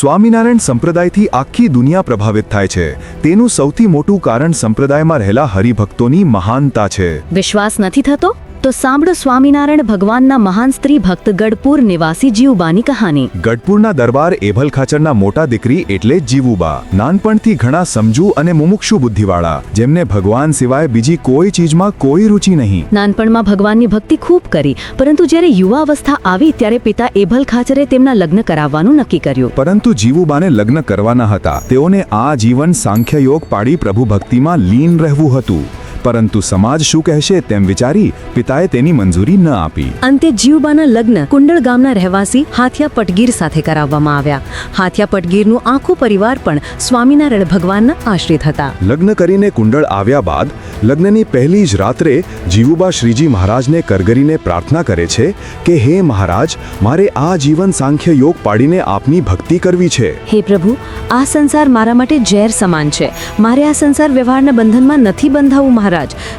સ્વામિનારાયણ સંપ્રદાયથી આખી દુનિયા પ્રભાવિત થાય છે. તેનું સૌથી મોટું કારણ સંપ્રદાયમાં રહેલા હરિભક્તોની મહાનતા છે. વિશ્વાસ નથી થતો? તો સાંભળો સ્વામિનારાયણ ભગવાનના મહાન સ્ત્રી ભક્ત ગઢપુર નિવાસી જીવબાની કહાની. ગઢપુરના દરબાર એભલ ખાચરના મોટા દીકરી એટલે જીવુબા. નાનપણથી ઘણા સમજુ અને મુમુક્ષુ બુદ્ધિવાળા જેમને ભગવાન સિવાય બીજી કોઈ ચીજમાં કોઈ રુચિ નહીં. નાનપણમાં ભગવાનની ભક્તિ ખૂબ કરી પરંતુ જ્યારે યુવા અવસ્થા આવી ત્યારે પિતા એભલ ખાચરે તેમના લગ્ન કરાવવાનું નક્કી કર્યું. પરંતુ જીવુબાને લગ્ન કરવાના હતા. તેઓને આ જીવન સાંખ્ય યોગ પાડી પ્રભુ ભક્તિમાં લીન રહેવું હતું. પરંતુ સમાજ શું કહેશે તેમ વિચારી પિતાએ તેની મંજૂરી ન આપી. અંતે જીવબાના લગ્ન કુંડળ ગામના રહેવાસી હાથિયા પટગીર સાથે કરાવવામાં આવ્યા. હાથિયા પટગીરનું આખું પરિવાર પણ સ્વામિનારાયણ ભગવાનના આશ્રિત હતા. લગ્ન કરીને કુંડળ આવ્યા બાદ લગ્નની પહેલી જ રાત્રે જીવુબા શ્રીજી મહારાજને કરગરીને પ્રાર્થના કરે છે કે હે મહારાજ મારે આ જીવન સાંખ્ય યોગ પાડીને આપની ભક્તિ કરવી છે. હે પ્રભુ આ સંસાર મારા માટે ઝેર સમાન છે. મારે આ સંસાર વ્યવહારના બંધનમાં નથી બંધાવું મહારાજ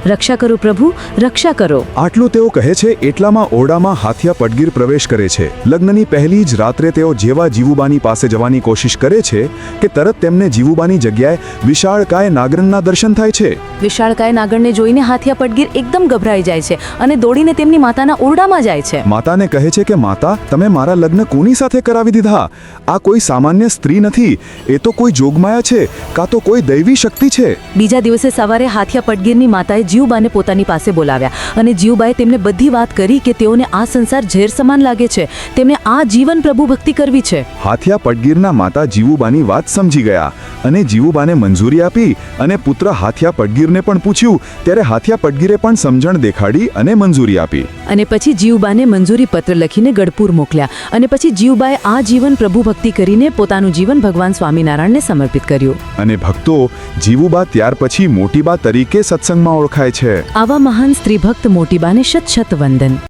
રક્ષા કરો પ્રભુ રક્ષા કરો. આટલું તેઓ કહે છે એટલામાં ઓરડામાં હાથિયા પટગીર પ્રવેશ કરે છે. લગ્નની પહેલી જ રાત્રે તેઓ જેવા જીવુબાની પાસે જવાની કોશિશ કરે છે કે તરત તેમને જીવુબાની જગ્યાએ વિશાળકાય નાગરણના દર્શન થાય છે. વિશાળકાય નાગરને જોઈને હાથિયા પડગીર એકદમ ગભરાઈ જાય છે અને દોડીને તેમની માતાના ઓરડામાં જાય છે. માતાને કહે છે કે માતા તમે મારા લગ્ન કોની સાથે કરાવી દીધા? આ કોઈ સામાન્ય સ્ત્રી નથી. એ તો કોઈ જોગમાયા છે કાં તો કોઈ દૈવી શક્તિ છે? બીજા દિવસે સવારે હાથિયા પટગીરની માતાએ જીવબાને પોતાની પાસે બોલાવ્યા અને જીવબાએ તેમને બધી વાત કરી કે તેઓને આ સંસાર ઝેર સમાન લાગે છે. તેમને આ જીવન પ્રભુ ભક્તિ કરવી છે. હાથિયા પડગીરના માતા જીવુબાની વાત સમજી ગયા અને જીવુબાને મંજૂરી આપી અને પુત્ર હાથિયા પડગીરને પણ પૂછ્યું. ત્યારે હાથિયા પડગીરે પણ સમજણ દેખાડી અને મંજૂરી આપી. અને પછી જીવબાને મંજૂરી પત્ર લખીને ગઢપુર મોકલ્યા અને પછી જીવબાએ આ જીવન પ્રભુ ભક્તિ કરીને પોતાનું જીવન ભગવાન સ્વામિનારાયણને સમર્પિત કર્યું. અને ભક્તો જીવુબા ત્યાર પછી મોટીબા તરીકે સત્સંગમાં ઓળખાય છે. આવા મહાન સ્ત્રી ભક્ત મોટીબાને શત શત વંદન.